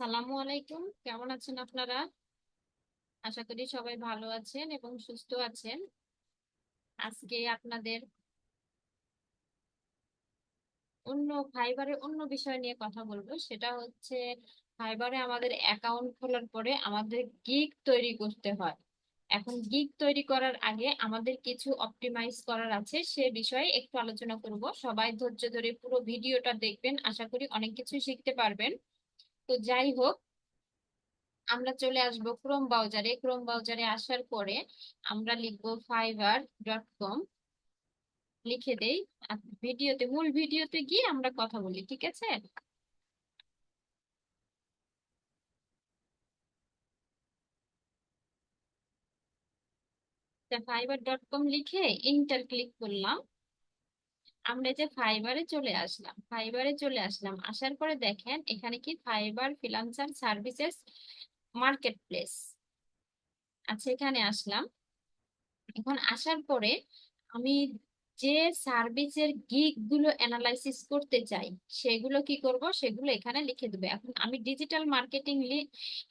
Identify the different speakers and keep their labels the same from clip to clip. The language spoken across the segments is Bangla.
Speaker 1: সালামু আলাইকুম। কেমন আছেন আপনারা? আশা করি সবাই ভালো আছেন এবং সুস্থ আছেন। আজকে আপনাদের অন্য ফাইবারের অন্য বিষয় নিয়ে কথা বলব। সেটা হচ্ছে ফাইবারে আমাদের অ্যাকাউন্ট খোলার পরে আমাদের গিগ তৈরি করতে হয়। এখন গিগ তৈরি করার আগে আমাদের কিছু অপটিমাইজ করার আছে, সে বিষয়ে একটু আলোচনা করব। সবাই ধৈর্য ধরে পুরো ভিডিওটা দেখবেন। আশা করি অনেক কিছু শিখতে পারবেন। তো যাই হোক, আমরা চলে আসব ক্রোম ব্রাউজারে ক্রোম ব্রাউজারে আসার পরে আমরা লিখব ফাইবার ডট কম লিখে দেই। ভিডিওতে, মূল ভিডিওতে গিয়ে আমরা কথা বলি, ঠিক আছে? ফাইবার ডট কম লিখে ইন্টার ক্লিক করলাম। আমরা যে ফাইবারে চলে আসলাম ফাইবারে চলে আসলাম, আসার পরে দেখেন এখানে কি Fiverr freelancer services market place আচ্ছা এখানে আসলাম। এখন আসার পরে আমি যে সার্ভিসের গিগগুলো অ্যানালাইসিস করতে চাই, সেগুলো কি করব? সেগুলো এখানে লিখে দেবো। এখন আমি ডিজিটাল মার্কেটিং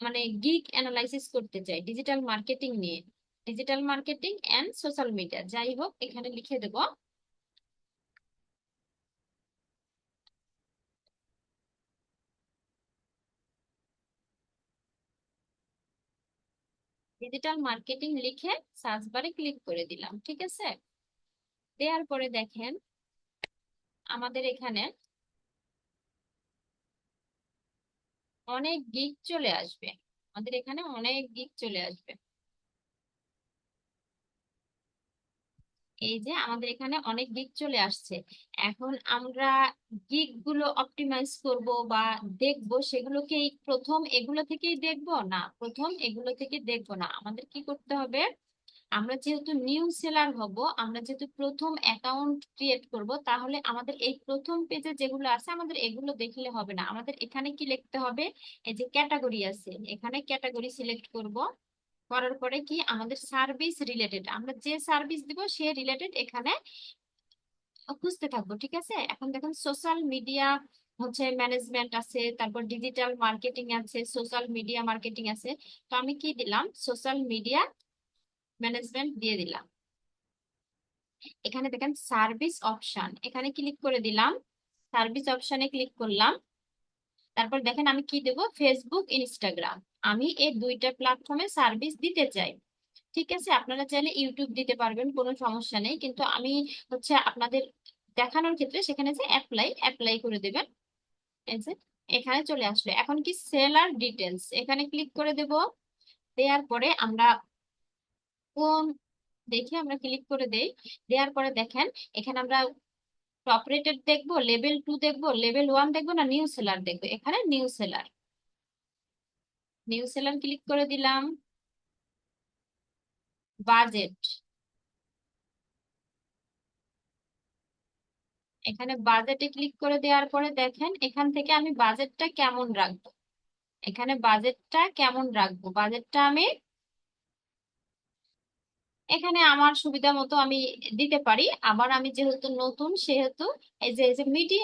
Speaker 1: মানে গিগ অ্যানালাইসিস করতে চাই ডিজিটাল মার্কেটিং নিয়ে। Digital marketing and social media যাই হোক, এখানে লিখে দেবো। ডিজিটাল মার্কেটিং লিখে সার্চ বারে ক্লিক করে দিলাম, ঠিক আছে? দেওয়ার পরে দেখেন, আমাদের এখানে অনেক গিগ চলে আসবে। আমাদের এখানে অনেক গিগ চলে আসবে। এই যে আমাদের এখানে অনেক গিগ চলে আসছে। এখন আমরা গিগগুলো অপটিমাইজ করব বা দেখব সেগুলো কি প্রথম এগুলো থেকেই দেখব? না, প্রথম এগুলো থেকে দেখব না। আমাদের কি করতে হবে? আমরা যেহেতু নিউ সেলার হব, আমরা যেহেতু প্রথম অ্যাকাউন্ট ক্রিয়েট করব, তাহলে আমাদের এই প্রথম পেজে যেগুলো আছে, আমাদের এগুলো দেখলে হবে না। আমাদের এখানে কি লিখতে হবে? এই যে ক্যাটাগরি আছে, এখানে ক্যাটাগরি সিলেক্ট করব। করার পরে কি আমাদের সার্ভিস রিলেটেড আমরা যে সার্ভিস দিব সে রিলেটেড এখানে খুঁজতে থাকব, ঠিক আছে? এখন দেখুন সোশ্যাল মিডিয়া হচ্ছে ম্যানেজমেন্ট আছে, তারপর ডিজিটাল মার্কেটিং আছে সোশ্যাল মিডিয়া মার্কেটিং আছে। তো আমি কি দিলাম? সোশ্যাল মিডিয়া ম্যানেজমেন্ট দিয়ে দিলাম। এখানে দেখেন সার্ভিস অপশন এখানে ক্লিক করে দিলাম। সার্ভিস অপশনে ক্লিক করলাম। তারপর দেখেন আমি কি দেব? ফেসবুক ইনস্টাগ্রাম আমি এই দুইটা প্ল্যাটফর্মে সার্ভিস দিতে চাই। ঠিক আছে? আপনারা চাইলে ইউটিউব দিতে পারবেন, কোনো সমস্যা নেই। কিন্তু আমি হচ্ছে আপনাদের দেখানোর ক্ষেত্রে সেখানে যে অ্যাপ্লাই অ্যাপ্লাই করে দেবেন। এখানে চলে আসলো এখন কি সেলার ডিটেলস এখানে ক্লিক করে দেব। দেওয়ার পরে আমরা কোন দেখে আমরা ক্লিক করে দেই। দেওয়ার পরে দেখেন, এখানে আমরা টপ রেটেড দেখব লেভেল টু দেখব লেভেল ওয়ান দেখব না নিউ সেলার দেখব? এখানে new seller new seller click করে দিলাম। বাজেট এখানে বাজেটে ক্লিক করে দেওয়ার পরে দেখেন, এখান থেকে আমি বাজেটটা কেমন রাখব? এখানে বাজেটটা কেমন রাখব? বাজেটটা আমি এখানে আমার সুবিধা মতো আমি দিতে পারি। আবার আমি যেহেতু নতুন, সেহেতু এই যে এই যে মিডি,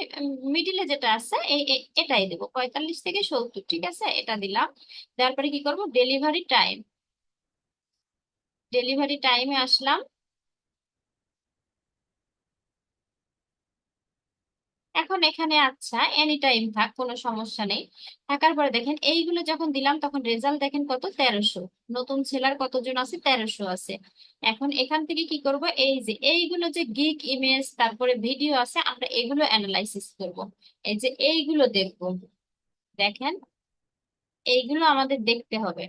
Speaker 1: মিডিলে যেটা আছে এই এটাই দেবো। পঁয়তাল্লিশ থেকে সত্তর, ঠিক আছে? এটা দিলাম। তারপরে পরে কি করব? ডেলিভারি টাইম ডেলিভারি টাইমে আসলাম। এখন এখানে আচ্ছা এনি টাইম থাক, কোনো সমস্যা নেই। থাকার পরে দেখেন, এইগুলো যখন দিলাম, তখন রেজাল্ট দেখেন কত? তেরোশো। নতুন ছেলার কতজন আছে? তেরোশো আছে। এখন এখান থেকে কি করব? এই যে, এইগুলো যে গিক ইমেজ তারপরে ভিডিও আছে, আমরা এগুলো অ্যানালাইসিস করব। এই যে, এইগুলো দেখব। দেখেন, এইগুলো আমাদের দেখতে হবে।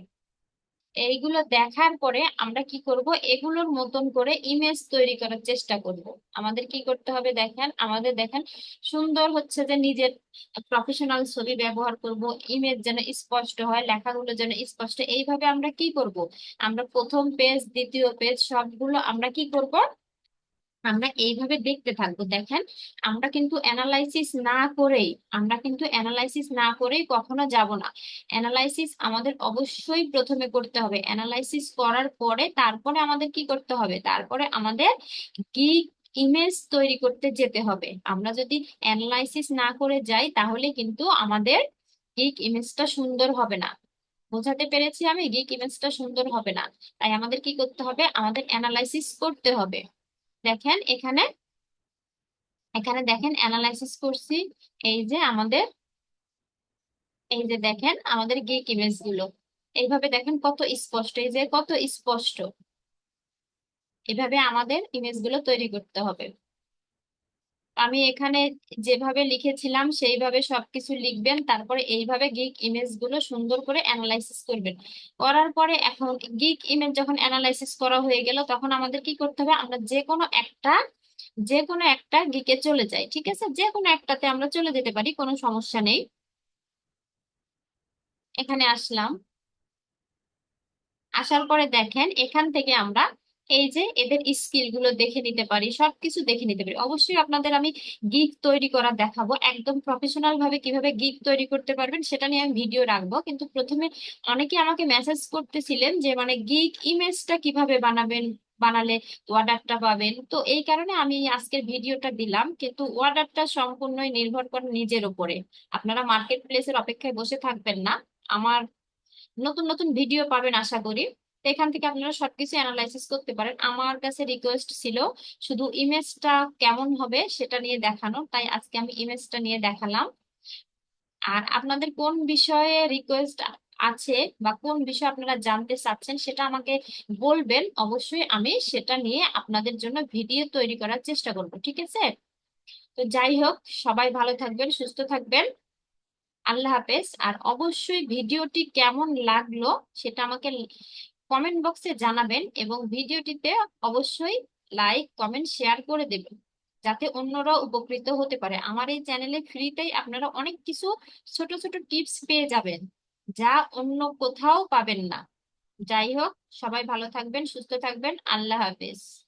Speaker 1: এইগুলো দেখার পরে আমরা কি করব? এগুলোর মতন করে ইমেজ তৈরি করার চেষ্টা করব। আমাদের কি করতে হবে দেখেন? আমাদের দেখেন সুন্দর হচ্ছে যে নিজের প্রফেশনাল ছবি ব্যবহার করব ইমেজ যেন স্পষ্ট হয়, লেখাগুলো যেন স্পষ্ট। এইভাবে আমরা কি করব? আমরা প্রথম পেজ দ্বিতীয় পেজ সবগুলো আমরা কি করব? আমরা এইভাবে দেখতে থাকব। দেখেন, আমরা কিন্তু অ্যানালাইসিস না করেই, আমরা কিন্তু অ্যানালাইসিস না করেই কখনো যাব না। অ্যানালাইসিস আমাদের অবশ্যই প্রথমে করতে হবে। অ্যানালাইসিস করার পরে তারপরে আমাদের কি করতে হবে? তারপরে আমাদের কি ইমেজ তৈরি করতে যেতে হবে। আমরা যদি অ্যানালাইসিস না করে যাই, তাহলে কিন্তু আমাদের গিক ইমেজটা সুন্দর হবে না। বোঝাতে পেরেছি আমি? গিক ইমেজটা সুন্দর হবে না। তাই আমাদের কি করতে হবে? আমাদের অ্যানালাইসিস করতে হবে। দেখেন এখানে এখানে দেখেন অ্যানালাইসিস করছি, এই যে আমাদের, এই যে দেখেন আমাদের গিক ইমেজগুলো। এইভাবে দেখেন কত স্পষ্ট, এই যে কত স্পষ্ট। এভাবে আমাদের ইমেজগুলো তৈরি করতে হবে। আমি এখানে যেভাবে লিখেছিলাম, সেইভাবে সবকিছু লিখবেন, তারপরে এইভাবে গিক ইমেজগুলো সুন্দর করে অ্যানালাইসিস করবেন। করার পরে এখন গিক ইমেজ যখন অ্যানালাইসিস করা হয়ে গেল, তখন আমাদের কি করতে হবে? আমরা যে কোনো একটা, যে কোনো একটা গিকে চলে যাই, ঠিক আছে? যে কোনো একটাতে আমরা চলে যেতে পারি, কোনো সমস্যা নেই। এখানে আসলাম। আসার পরে দেখেন, এখান থেকে আমরা এই যে এদের স্কিলগুলো দেখে নিতে পারি, সবকিছু দেখে নিতে পারি। অবশ্যই আপনাদের আমি গিগ তৈরি করা দেখাবো, একদম প্রফেশনাল ভাবে কীভাবে গিগ তৈরি করতে পারবেন সেটা নিয়ে আমি ভিডিও রাখব। কিন্তু প্রথমে অনেকে আমাকে মেসেজ করতেছিলেন যে মানে গিগ ইমেজটা কীভাবে বানাবেন, বানালে অর্ডারটা পাবেন? তো এই কারণে আমি আজকের ভিডিওটা দিলাম। কিন্তু অর্ডারটা সম্পূর্ণই নির্ভর করে নিজের উপরে। আপনারা মার্কেট প্লেসের অপেক্ষায় বসে থাকবেন না। আমার নতুন নতুন ভিডিও পাবেন আশা করি। এখান থেকে আপনারা সবকিছু অ্যানালাইসিস করতে পারেন। আমার কাছে রিকোয়েস্ট ছিল শুধু ইমেজটা কেমন হবে সেটা নিয়ে দেখানো, তাই আজকে আমি ইমেজটা নিয়ে দেখালাম। আর আপনাদের কোন বিষয়ে রিকোয়েস্ট আছে বা কোন বিষয় আপনারা জানতে চাচ্ছেন সেটা আমাকে বলবেন, অবশ্যই আমি সেটা নিয়ে আপনাদের জন্য ভিডিও তৈরি করার চেষ্টা করব, ঠিক আছে? তো যাই হোক, সবাই ভালো থাকবেন, সুস্থ থাকবেন। আল্লাহ হাফেজ। আর অবশ্যই ভিডিওটি কেমন লাগল সেটা আমাকে কমেন্ট বক্সে জানাবেন এবং ভিডিওটিতে অবশ্যই লাইক, কমেন্ট, শেয়ার করে দেবেন, যাতে অন্যরা উপকৃত হতে পারে। আমার এই চ্যানেলে ফ্রিতেই আপনারা অনেক কিছু ছোট ছোট টিপস পেয়ে যাবেন, যা অন্য কোথাও পাবেন না। যাই হোক, সবাই ভালো থাকবেন, সুস্থ থাকবেন। আল্লাহ হাফেজ।